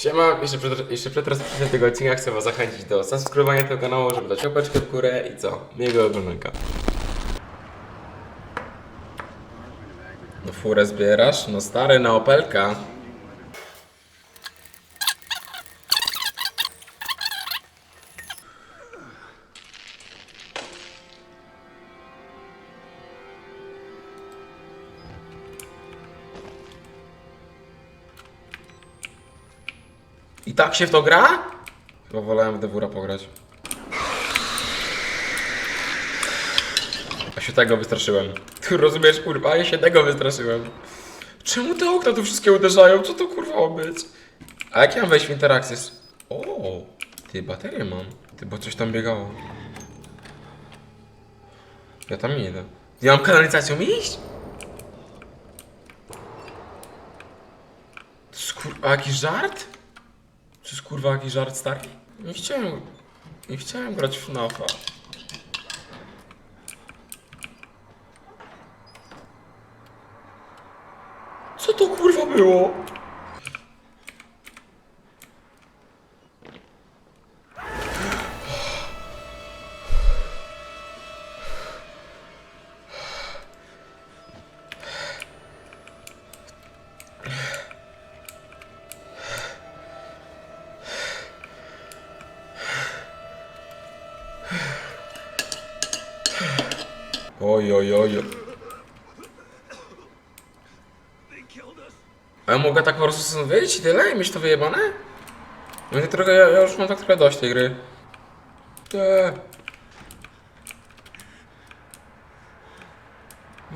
Siema, jeszcze przed, jeszcze przed rozpoczęciem tego odcinka chcę was zachęcić do subskrybowania tego kanału, żeby dać łapeczkę w górę i co? Miłego oglądanka. No furę zbierasz? No stary, na Opelka. Tak się w to gra? Chyba wolałem w Devura pograć. A się tego wystraszyłem. Ty rozumiesz, kurwa, ja się tego wystraszyłem. Czemu te okna tu wszystkie uderzają? Co to kurwa być? A jak ja mam wejść w interakcję z... O, ty, baterię mam. Ty, bo coś tam biegało. Ja tam nie idę. Ja mam kanalizacją iść? To jest kurwa jakiś żart? Kurwa jakiś żart stary? Nie chciałem... Nie chciałem grać w FNAFa. Co to kurwa było? A ja mogę tak po prostu stąd wyjść i tyle? I mieć to wyjebane? No i trochę, ja, ja już mam tak trochę dość tej gry. Nie.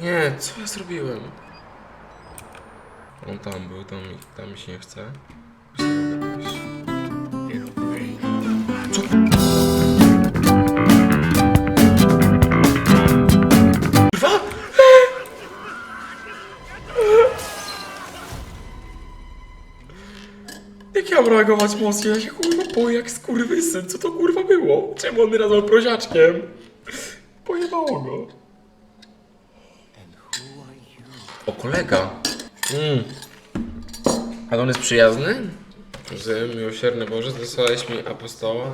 Nie, co ja zrobiłem? On tam był, tam, mi- tam mi się nie chce. Co? Mam reagować mocniej? Ja się kurwa boję jak skurwysyn. Co to kurwa było? Czemu on nazwał prosiaczkiem? Pojebało go. O, kolega. Mm. A on jest przyjazny? Że miłosierny Boże, zesłałeś mi apostoła.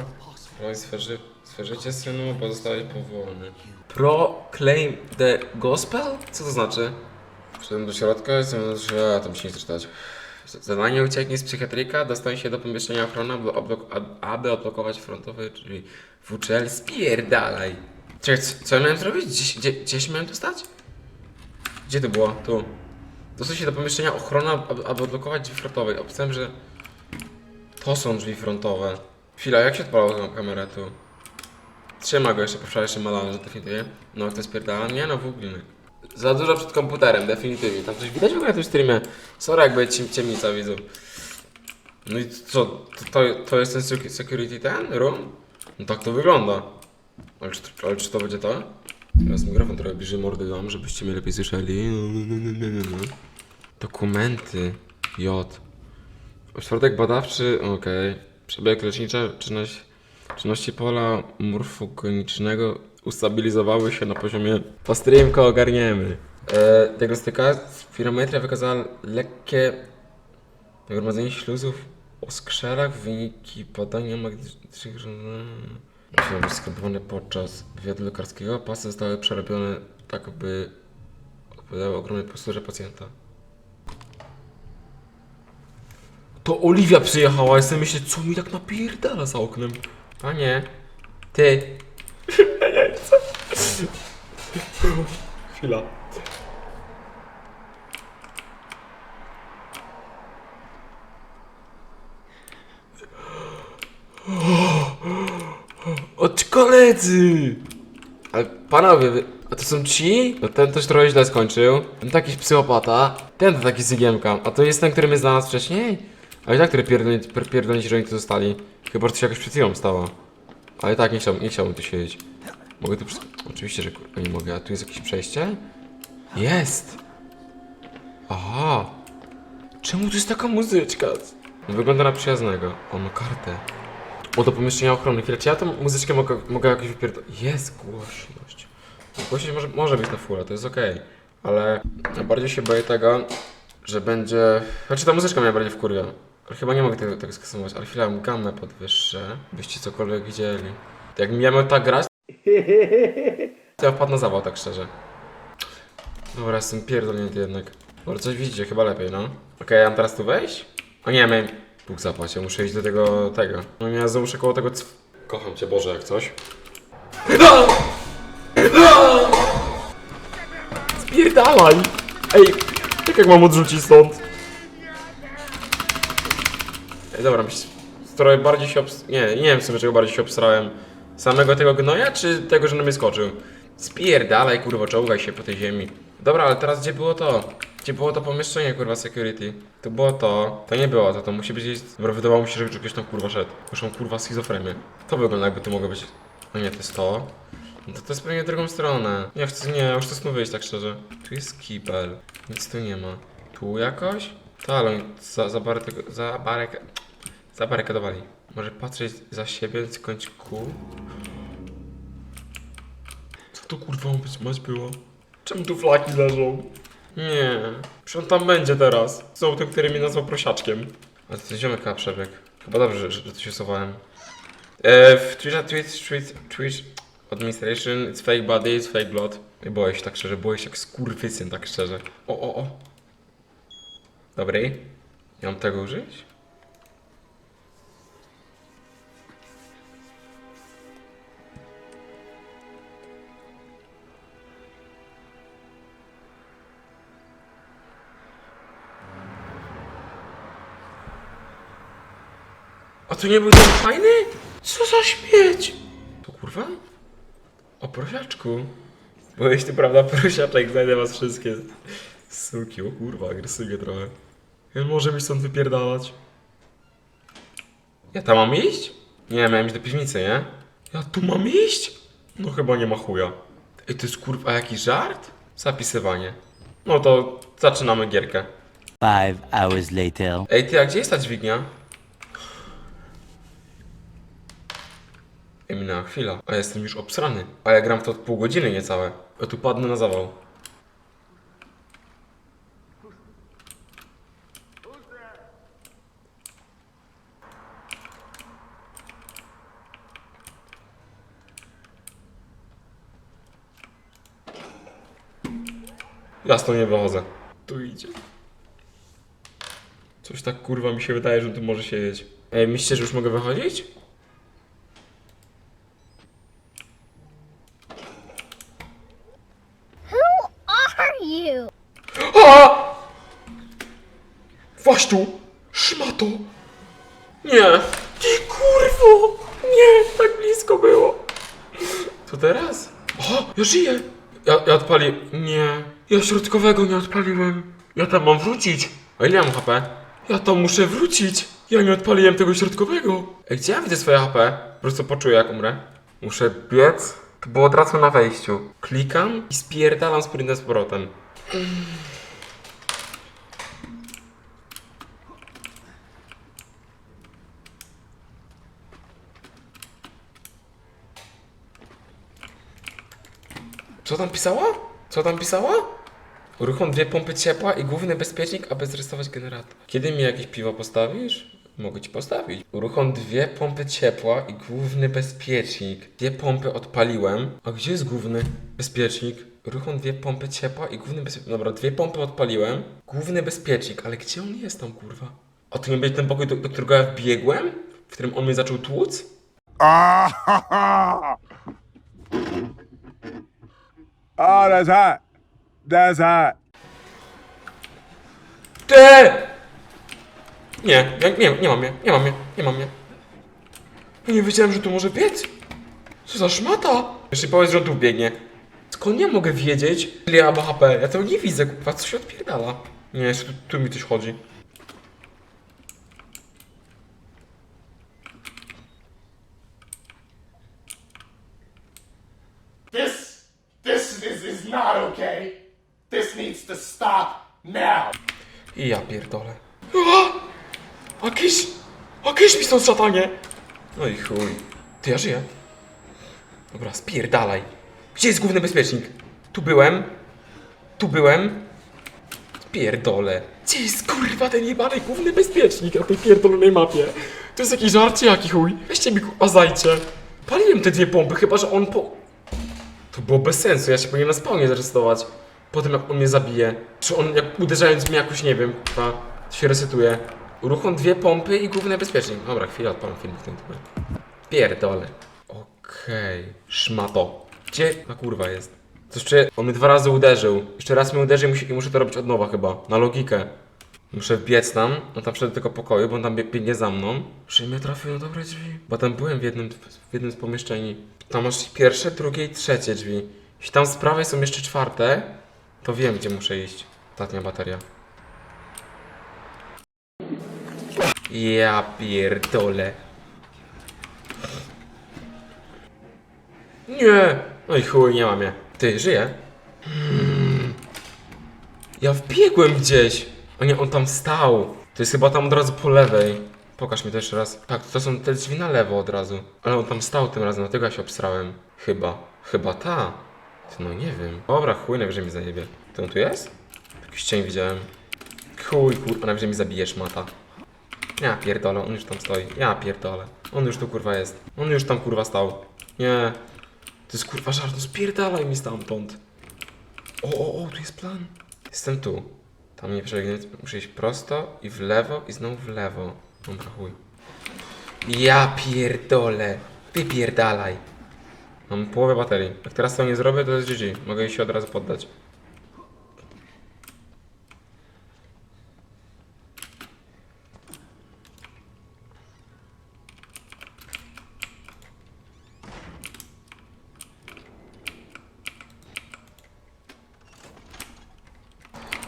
Oj, sferzy, sferzycie synu, pozostałeś powołany. Proclaim the gospel? Co to znaczy? Wszedłem do środka i jestem, że a, tam się nie chce czytać. Zadanie ucieknie z psychiatryka, dostań się do pomieszczenia ochrony, aby, aby odblokować frontowe drzwi. WCL, spierdalaj. Czekaj, co, co ja miałem zrobić? Gdzieś, gdzie, gdzieś miałem to stać? Gdzie to było? Tu. Dostań się do pomieszczenia ochrona, aby, aby odblokować drzwi frontowe. Opisałem, że to są drzwi frontowe. Chwila, jak się odpalało kamerę tu? Trzyma go jeszcze po wczorajszym malaniu, że definitywnie. No, to spierdala. Nie no, w ogóle. Za dużo przed komputerem, definitywnie. Tam coś widać w ogóle na tym streamie. Sorry, jakby ciem, ciemnica widzów. No i co, to, to, jest ten secu- security ten room? No tak to wygląda. Ale czy, ale czy to będzie to? Teraz mikrofon trochę bliżej mordy dam, żebyście mnie lepiej słyszeli. Dokumenty. J. Ośrodek badawczy, okej. Przebieg leczniczy, czynność, czynności pola morfogenicznego ustabilizowały się na poziomie postreamko ogarniemy. E, diagnostyka spirometria wykazała lekkie nagromadzenie śluzów o skrzelach, wyniki badania magnetycznych Musiały być sklepowane podczas wywiadu lekarskiego. Pasy zostały przerobione tak, by odpowiadały ogromnej posturze pacjenta. To Oliwia przyjechała, jestem myślę, co mi tak napierdala za oknem. Panie, ty. Chcę. Chwila. Od koledzy! Ale panowie, wy- a to są ci? No ten też trochę źle skończył. Ten to jakiś psychopata. Ten to taki sygiemka. A to jest ten, który mnie znalazł wcześniej? Ale i tak, który pierdolnić, pier- pierdolnić, że oni tu zostali. Chyba, że to się jakoś przed chwilą stało. Ale tak, nie chciałbym, nie chciałbym tu siedzieć. Mogę tu wszystko... Oczywiście, że nie mogę. A tu jest jakieś przejście? Jest! Aha! Czemu tu jest taka muzyczka? Wygląda na przyjaznego. On ma kartę. O, do pomieszczenia ochrony. Chwilę, czy ja tą muzyczkę mogę, mogę jakoś wypierdolić? Jest głośność. Głośność może, może być na fulla, to jest okej. Ale ja bardziej się boję tego, że będzie... Znaczy ta muzyczka mnie bardziej wkurwia. Chyba nie mogę tego, tego skasować, ale chwilę gamę podwyższę, byście cokolwiek widzieli. Jak miałem tak grać, ja wpadł na zawał, tak szczerze. Dobra, jestem pierdolnięty jednak. Może coś widzicie, chyba lepiej, no. Okej, mam teraz tu wejść? O nie, my... Bóg zapłać, ja muszę iść do tego, tego. No ja znowu muszę koło tego. Kocham cię, Boże, jak coś. Spierdalaj! Ej, jak jak mam odrzucić stąd? Ej, dobra, myśl, trochę bardziej się obs... Nie, nie wiem w sumie czego bardziej się obstrałem. Samego tego gnoja, czy tego, że na mnie skoczył? Spierdalaj, kurwa, czołgaj się po tej ziemi. Dobra, ale teraz gdzie było to? Gdzie było to pomieszczenie, kurwa, security? To było to. To nie było to, to musi być gdzieś... Dobra, wydawało mi się, że ktoś tam, kurwa, szedł. Muszą, kurwa, schizofrenię. To wygląda jakby to mogło być... No nie, to jest to. No to to jest pewnie drugą stronę. Nie chcę, nie, już to stąd wyjść, tak szczerze. Tu jest kibel. Nic tu nie ma. Tu jakoś? To ale za, za, baryk, za, baryk, zabarykadowali. Może patrzeć za siebie, skądś ku. Co to kurwa być, mać było? Czemu tu flaki leżą? Nie, przecież on tam będzie teraz. Są tym, który mnie nazwał prosiaczkiem. Ale to ziomek chyba przebieg. Chyba dobrze, że, że to się sowałem. E, w Twitcha, Twitch, Twitch, Twitch Administration, it's fake body, it's fake blood. I boję się tak szczerze, boję się jak skurwysyn, tak szczerze. O, o, o. Dobrej. Ja mam tego użyć? To nie był ten fajny? Co za śmieć? To kurwa? O prosiaczku. Byłeś ty prawda prosiaczek, znajdę was wszystkie. Suki, o kurwa, agresywnie trochę. Ja może mi stąd wypierdalać. Ja tam mam iść? Nie, miałem iść do piwnicy, nie? Ja tu mam iść? No chyba nie ma chuja. Ej, to jest kurwa jakiś żart? Zapisywanie. No to zaczynamy gierkę. Five hours later. Ej, ty, a gdzie jest ta dźwignia? Ej, minęła chwila. A jestem już obsrany. A ja gram w to od pół godziny niecałe. Ja tu padnę na zawał. Ja z tą nie wychodzę. Tu idzie. Coś tak kurwa mi się wydaje, że tu może siedzieć. Ej, myślicie, że już mogę wychodzić? are you? A! Właś tu! Szmato! Nie! Ty kurwo! Nie, tak blisko było. Co teraz? O, ja żyję! Ja, ja odpali... Nie. Ja środkowego nie odpaliłem. Ja tam mam wrócić. A ile ja mam HP? Ja tam muszę wrócić. Ja nie odpaliłem tego środkowego. Ej, gdzie ja widzę swoje HP? Po prostu poczuję jak umrę. Muszę biec. To było od razu na wejściu. Klikam i spierdalam sprintem z powrotem. Co tam pisała? Co tam pisała? Uruchom dwie pompy ciepła i główny bezpiecznik, aby zrestować generator. Kiedy mi jakieś piwo postawisz? Mogę ci postawić. Uruchom dwie pompy ciepła i główny bezpiecznik. Dwie pompy odpaliłem. A gdzie jest główny bezpiecznik? Uruchom dwie pompy ciepła i główny bezpiecznik. Dobra, dwie pompy odpaliłem. Główny bezpiecznik, ale gdzie on jest tam, kurwa? A to nie będzie ten pokój, do, do którego ja wbiegłem? W którym on mnie zaczął tłuc? Oh, that's hot. That's hot. Ty! Nie, nie, nie, nie mam mnie, nie mam mnie, nie mam mnie. Ja nie wiedziałem, że tu może biec. Co za szmata? Jeszcze powiedz, że on tu biegnie. Skąd ja mogę wiedzieć, ile ja mam HP? Ja tego nie widzę, kurwa, co się odpierdala. Nie, tu, tu mi coś chodzi. Stop now. I ja pierdolę. A! Jakiś... Jakiś mi stąd szatanie! No i chuj. Ty, ja żyję. Dobra, spierdalaj. Gdzie jest główny bezpiecznik? Tu byłem. Tu byłem. Pierdolę. Gdzie jest kurwa ten jebany główny bezpiecznik na tej pierdolonej mapie? To jest jakiś żart czy jaki chuj? Weźcie mi kurwa zajcie. Paliłem te dwie bomby, chyba że on po... To było bez sensu, ja się powinien na spawnie zresetować. Po tym jak on mnie zabije. Czy on jak uderzając mnie jakoś, nie wiem, kurwa, się resetuje. Uruchom dwie pompy i główny bezpiecznik. Dobra, chwilę odpalam film w tym. Pierdolę. Okej. Szmato. Gdzie ta kurwa jest? Coś czuję, on mnie dwa razy uderzył. Jeszcze raz mnie uderzy i i muszę to robić od nowa chyba. Na logikę. Muszę wbiec tam, no tam wszedł do tego pokoju, bo on tam bie- biegnie za mną. Czy mnie trafił na dobre drzwi? Bo tam byłem w jednym, w jednym z pomieszczeń. Tam masz pierwsze, drugie i trzecie drzwi. Jeśli tam z prawej są jeszcze czwarte, to wiem gdzie muszę iść. Ostatnia bateria. Ja pierdolę. Nie! No i chuj, nie mam mnie. Ty, żyje? Hmm. Ja wbiegłem gdzieś! A nie, on tam stał. To jest chyba tam od razu po lewej. Pokaż mi to jeszcze raz. Tak, to są te drzwi na lewo od razu. Ale on tam stał tym razem, dlatego ja się obsrałem. Chyba. Chyba ta. No nie wiem. Dobra, chuj, najwyżej mi zajebie. To on tu jest? Jakiś cień widziałem. Chuj, kurwa, najwyżej mi zabijesz, mata. Ja pierdolę, on już tam stoi. Ja pierdolę. On już tu kurwa jest. On już tam kurwa stał. Nie. To jest kurwa żart, no spierdalaj mi stamtąd. O, o, o, tu jest plan. Jestem tu. Tam nie przebiegnie, muszę iść prosto i w lewo i znowu w lewo. Dobra, chuj. Ja pierdolę. Wypierdalaj. Mam połowę baterii. Jak teraz to nie zrobię, to jest GG. Mogę jej się od razu poddać.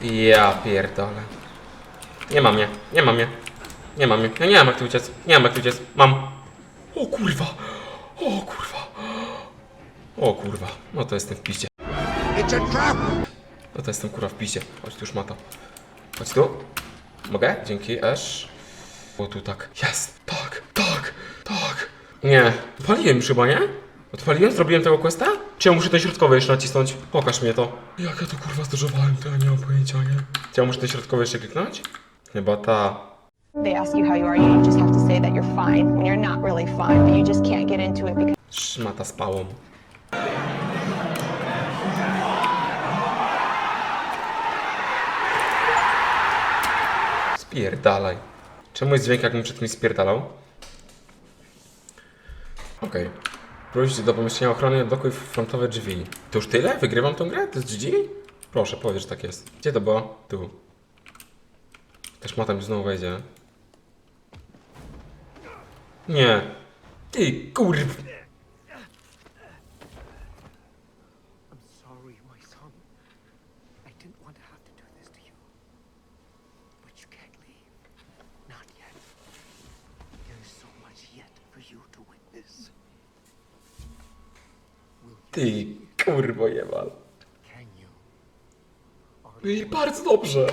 Ja pierdolę. Nie mam mnie, nie mam mnie. Nie mam mnie. Ja nie mam jak tu uciec. Nie mam jak tu uciec. Mam. O kurwa. O kurwa. O kurwa. No to jestem w piździe. No to jestem kurwa w piździe. Chodź tu już ma to. Chodź tu. Mogę? Dzięki, Ash. O tu tak. Jest. Tak, tak, tak. Nie. Odpaliłem już chyba, nie? Odpaliłem? Zrobiłem tego questa? Czy ja muszę ten środkowy jeszcze nacisnąć? Pokaż mnie to. Jak ja to kurwa zdarzowałem, to ja nie mam pojęcia, nie? Czy ja muszę ten środkowy jeszcze kliknąć? Chyba ta. They ask you how you are, you just have to say that you're fine when you're not really fine, but you just can't get into it because Szmata z pałą. Spierdalaj. Czemu jest dźwięk, jakbym przed kimś spierdalał? Okej. Wróć do pomieszczenia ochrony, blokuj frontowe drzwi. To już tyle? Wygrywam tą grę? To jest GG? Proszę, powiedz, że tak jest. Gdzie to było? Tu. Też ma tam znowu wejdzie. Nie. Ty kurw. sorry, my son. I didn't want to have to do this to you. But you can't leave. Not yet. There is so much yet for you to witness. Ty kurwo jebal. Bardzo dobrze.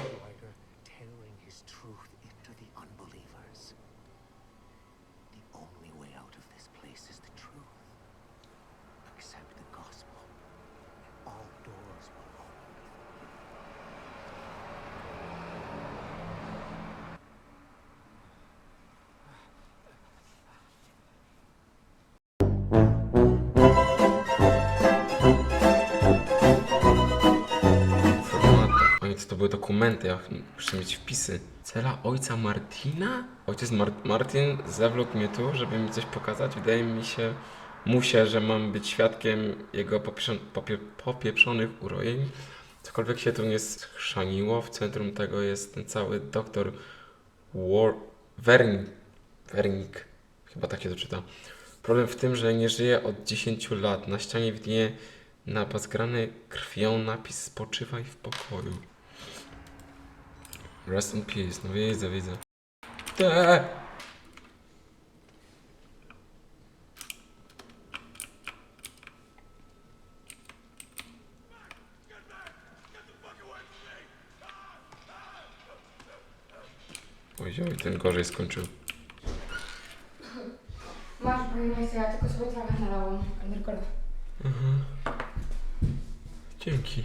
Były dokumenty, ja muszę mieć wpisy. Cela ojca Martina? Ojciec Mar Martin zawlókł mnie tu, żeby mi coś pokazać. Wydaje mi się, mu się, że mam być świadkiem jego popie popieprzonych urojeń. Cokolwiek się tu nie schrzaniło, w centrum tego jest ten cały doktor War... Werning. Werning. Chyba tak się to czyta. Problem w tym, że nie żyje od 10 lat. Na ścianie widnieje napazgrany krwią napis spoczywaj w pokoju. Rest in peace. No widzę, widzę. Te. Oj, oj, ten gorzej skończył. Masz, bo nie chcę, ja tylko sobie trochę nalałam. Undergola. Dzięki.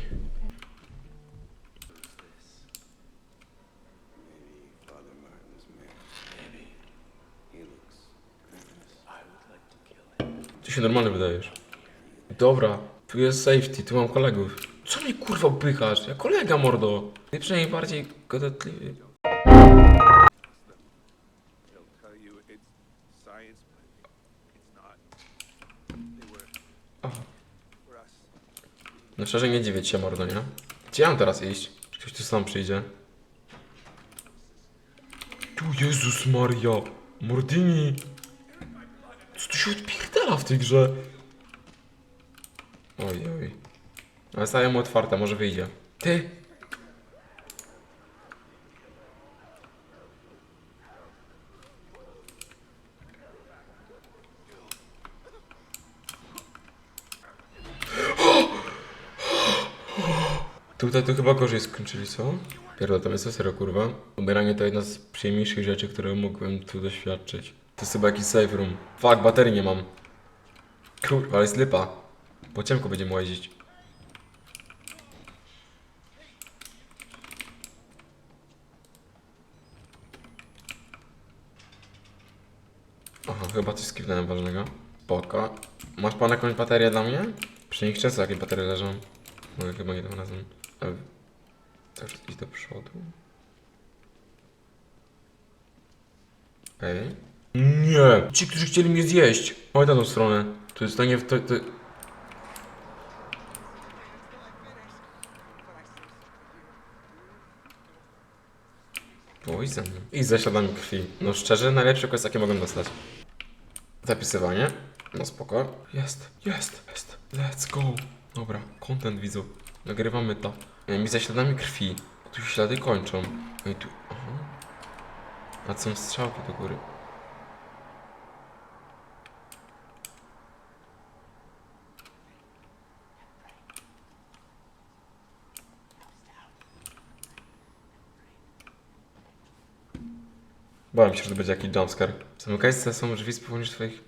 Się normalny wydajesz. Dobra, tu jest safety, tu mam kolegów. Co mnie kurwa pychasz? Ja kolega mordo. Ty przynajmniej bardziej gadatliwy. No szczerze nie dziwię się mordo, nie? Gdzie mam teraz iść? Ktoś tu sam przyjdzie? Tu Jezus Maria! Mordini! Co tu się odpierdala w tej grze? Oj, oj. Ale staje mu otwarte, może wyjdzie. Ty! Tutaj to chyba gorzej skończyli, co? Pierdol, to jest serio, kurwa. Ubieranie to jedna z przyjemniejszych rzeczy, które mógłbym tu doświadczyć. To jest chyba jakiś safe room. Fuck, baterii nie mam. Kurwa, jest lipa. Po ciemku będziemy łazić. Aha, chyba coś skipnąłem ważnego. Spoko. Masz pan jakąś baterię dla mnie? Przy nich często jakieś baterie leżą. Mogę chyba tym razem. Ale... Czas iść do przodu. Okej. Nie! Ci, którzy chcieli mnie zjeść! Chodź na tą stronę. To jest to nie... To, to... Oj, za mną. I z zaśladami krwi. No szczerze, najlepszy quest jaki mogłem dostać. Zapisywanie. No spoko. Jest, jest, jest. Let's go. Dobra, content widzów. Nagrywamy to. E, Mi za śladami krwi. Tu się ślady kończą. No i tu. Aha. A są strzałki do góry. Bałem się, że to będzie jakiś jumpscare. Zamykajce są drzwi z powołu twoich...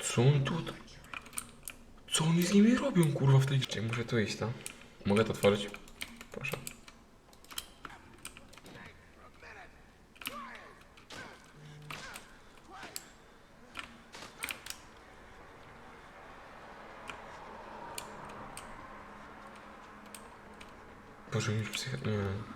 Co on tu... Co oni z nimi robią, kurwa, w tej grze? Muszę tu iść, tak? Mogę to otworzyć? Proszę. Boże, już psycha... Nie.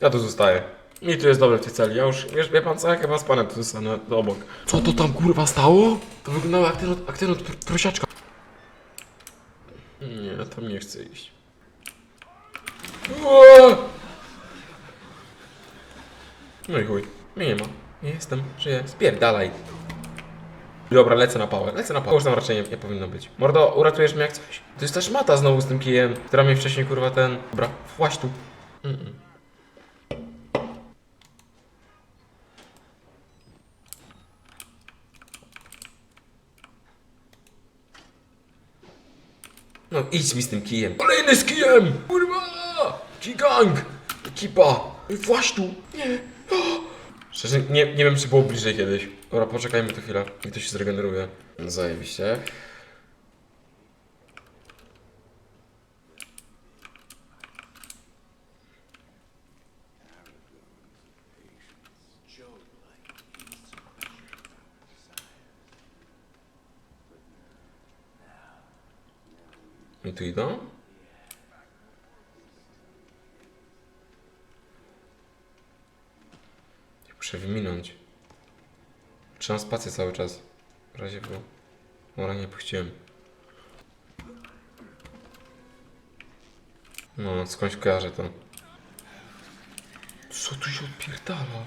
Ja tu zostaję. Mi tu jest dobrze w tej celi. Ja już, wiesz, wie pan co, ja chyba z panem tu zostanę obok. Co to tam kurwa stało? To wyglądało jak ten od, jak ten od pr- prosiaczka. Nie, tam nie chcę iść. Uaa! No i chuj. Mnie nie ma. Nie jestem, żyję. Spierdalaj. Dobra, lecę na pałę. Lecę na pałę. Już tam raczej nie, nie powinno być. Mordo, uratujesz mnie jak coś? To jest też mata znowu z tym kijem, która mnie wcześniej kurwa ten... Dobra, właź tu. Mm-mm. No idź mi z tym kijem. Kolejny z kijem! Kurwa! Kigang! Ekipa! Ej, Właź tu! Nie! Szczerze, nie, nie wiem czy było bliżej kiedyś. Dobra, poczekajmy tu chwilę. Niech to się zregeneruje. Zajebiście. I tu idą? Muszę wyminąć. Trzymam spację cały czas. W razie było. Dobra, nie puściłem. No, skądś kojarzę to. Co tu się odpierdala?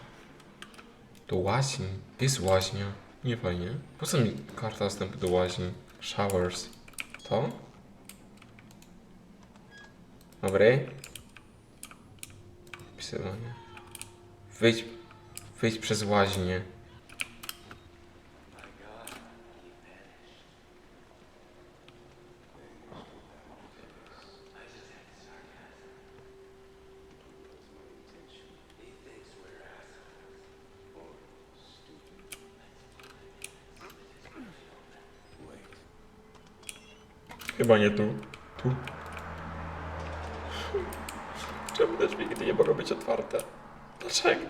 Do łaźni. Jest łaźnia. Nie fajnie. Po co mi karta dostępu do łaźni? Showers. To? Dobry. Wpisywanie. Wyjdź, wyjdź przez łaźnię. Chyba nie tu. Tu drzwi nigdy nie mogą być otwarte? Dlaczego?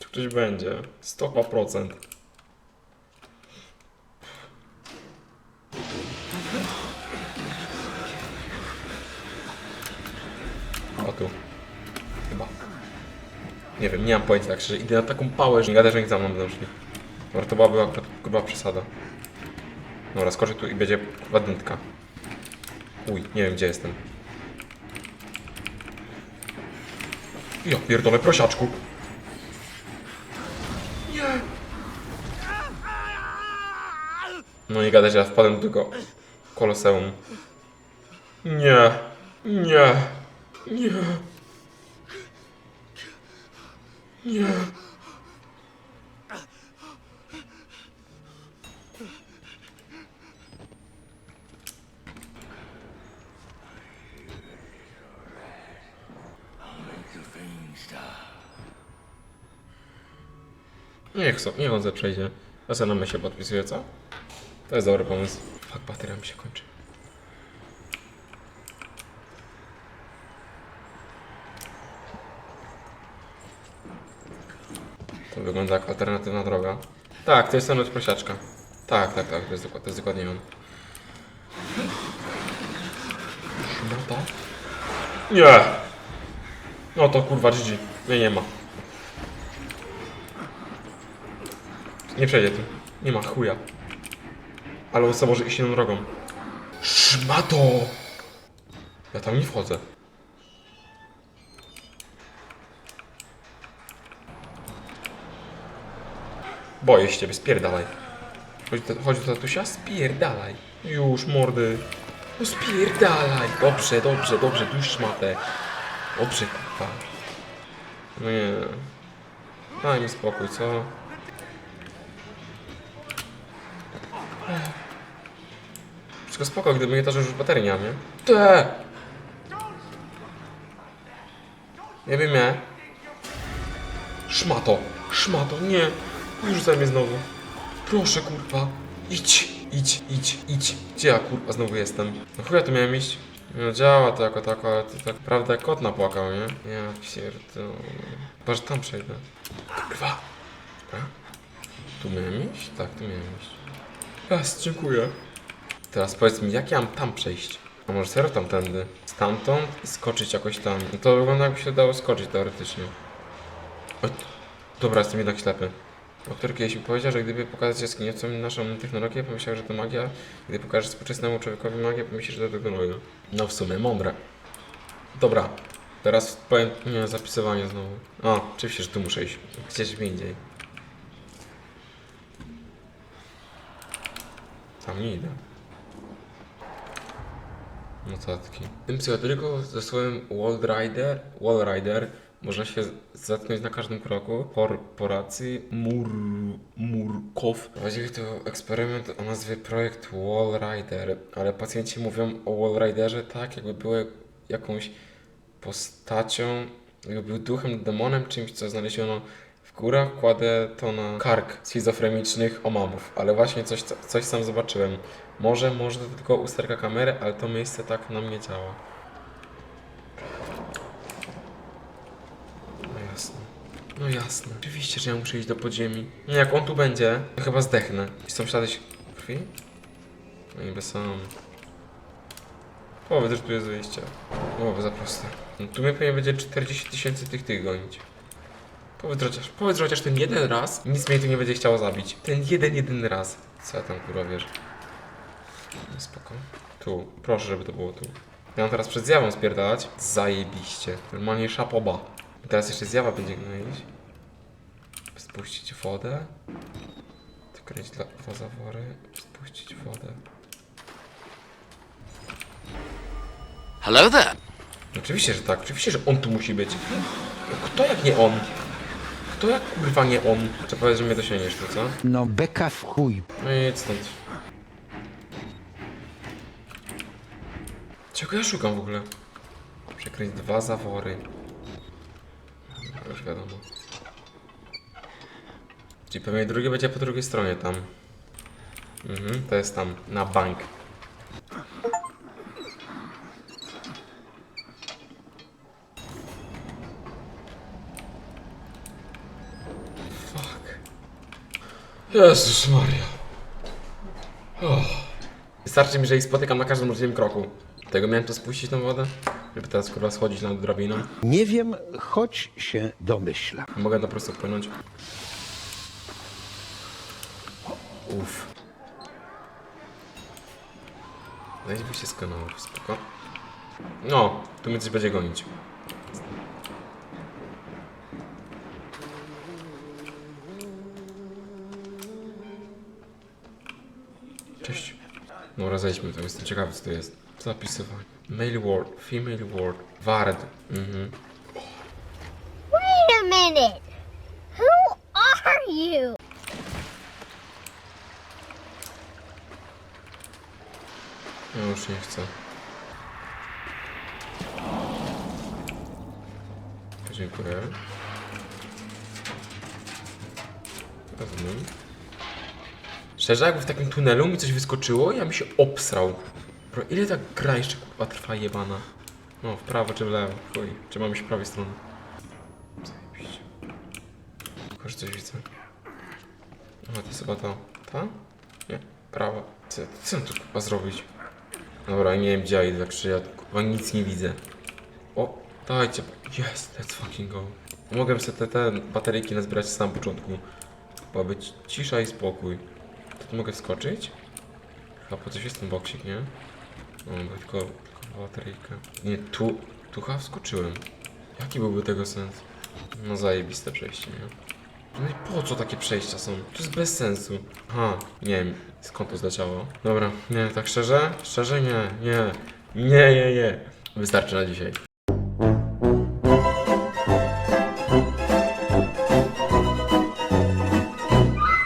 Tu ktoś będzie. 100%. O tu. Chyba. Nie wiem, nie mam pojęcia tak szczerze. Idę na taką pałę, że nie gadać, że nikt za mną będą szli. Dobra, to byłaby akurat gruba przesada. Dobra, skoczę tu i będzie dętka. Uj, nie wiem gdzie jestem. Ja pierdolę, prosiaczku. Nie. No nie gadać, ja wpadłem do tego koloseum. Nie. Nie. Nie. Nie. Niech, so, niech on ze przejdzie. Ja sobie na myśl podpisuję, co? To jest dobry pomysł. Fuck, bateria mi się kończy. To wygląda jak alternatywna droga. Tak, to jest ten prosiaczka. Tak, tak, tak, to jest, to jest dokładnie on. Szmata? Nie! No to kurwa GG. Mnie nie ma. Nie przejdzie tu. Nie ma chuja. Ale on sobie może iść inną drogą. Szmato! Ja tam nie wchodzę. Boję się ciebie, spierdalaj. Chodź do, tatusia, spierdalaj. Już, mordy. No spierdalaj. Dobrze, dobrze, dobrze, już szmatę. Dobrze, kurwa. No nie. Daj mi spokój, co? Wszystko spoko, gdyby nie to, że już baterii nie mam, nie? Te! Nie wiem, nie. Szmato! Szmato, nie! Już mnie znowu. Proszę, kurwa. Idź, idź, idź, idź. Gdzie ja, kurwa, znowu jestem? No chuja tu miałem iść. No działa to jako tako, ale to tak prawda kot napłakał, nie? Ja pierdolę. Chyba, że tam przejdę. Kurwa. Dobra. Tu miałem iść? Tak, tu miałem iść. Raz, dziękuję. Teraz powiedz mi, jak ja mam tam przejść? A może serio tamtędy? Stamtąd i skoczyć jakoś tam. No to wygląda jakby się dało skoczyć teoretycznie. O, dobra, jestem jednak ślepy. Doktor kiedyś mi powiedział, że gdyby pokazać jaskiniowcom naszą technologię, pomyślał, że to magia. Gdy pokażesz współczesnemu człowiekowi magię, pomyślisz, że to technologia. No w sumie mądre. Dobra, teraz powiem... Nie, zapisywanie znowu. O, oczywiście, że tu muszę iść. Gdzieś indziej. Tam nie idę. Notatki. W tym psychodeliku ze słowem Wall Rider, Wall Rider można się zatknąć na każdym kroku. Korporacji Mur, Murkow prowadzili tu eksperyment o nazwie projekt Wall Rider, ale pacjenci mówią o Wall Riderze tak, jakby były jakąś postacią, jakby był duchem, demonem, czymś, co znaleziono w górach. Kładę to na kark schizofrenicznych omamów, ale właśnie coś, coś sam zobaczyłem. Może, może to tylko usterka kamery, ale to miejsce tak na mnie działa. No jasne. No jasne. Oczywiście, że ja muszę iść do podziemi. Nie, jak on tu będzie, to chyba zdechnę. I są ślady krwi? No niby sam. Powiedz, że tu jest wyjście. O, za proste. No, tu mnie pewnie będzie 40 tysięcy tych tych gonić. Powiedz chociaż, powiedz chociaż ten jeden raz i nic mnie tu nie będzie chciało zabić. Ten jeden, jeden raz. Co ja tam kurwa wiesz? No spoko. Tu, proszę, żeby to było tu. Ja mam teraz przed zjawą spierdalać. Zajebiście. Normalnie szapoba. I teraz jeszcze zjawa będzie gnoić. Spuścić wodę. Wykryć dla dwa zawory. Spuścić wodę. Hello there. Oczywiście, że tak. Oczywiście, że on tu musi być. No Kto jak nie on? Kto jak kurwa nie on? Trzeba powiedzieć, że mnie dosięgniesz tu, co? No beka w chuj. No i stąd. Czego ja szukam w ogóle? Przekryć dwa zawory. No, już wiadomo. Czyli pewnie drugie będzie po drugiej stronie tam. Mhm, to jest tam, na bank. Fuck. Jezus Maria. Oh. Wystarczy mi, że ich spotykam na każdym możliwym kroku. Tego miałem to spuścić tą wodę? Żeby teraz kurwa schodzić nad drabiną. Nie wiem, choć się domyślam. Mogę to po prostu płynąć. Uff. By się skanował, spoko. No, tu mnie coś będzie gonić. No, rozejdźmy to, jestem ciekawy co to jest. Napisywać? Male ward, female ward, ward. Mhm. Wait a minute. Who are you? Ja już nie chcę. Dziękuję. Szczerze, jakby w takim tunelu mi coś wyskoczyło, ja mi się obsrał. Bro, ile ta gra jeszcze kurwa trwa jebana? No, w prawo czy w lewo? Chuj, czy mam w prawej stronie? Zajebiście. Tylko, że coś widzę. A, to jest chyba to. Ta? Nie, prawa. Co, co mam tu kurwa zrobić? Dobra, nie wiem gdzie idę, tak ja kurwa nic nie widzę. O, dajcie. Yes, let's fucking go. Mogłem sobie te, te bateryjki nazbierać na samym początku. Ma być cisza i spokój. Tu mogę wskoczyć? Chyba po coś jest ten boksik, nie? No, bo tylko, tylko bateryjka. Nie, tu, tu chyba wskoczyłem. Jaki byłby tego sens? No zajebiste przejście, nie? No i po co takie przejścia są? To jest bez sensu. Aha, nie wiem skąd to zleciało. Dobra, nie, tak szczerze? Szczerze nie, nie. Nie, nie, nie. Wystarczy na dzisiaj.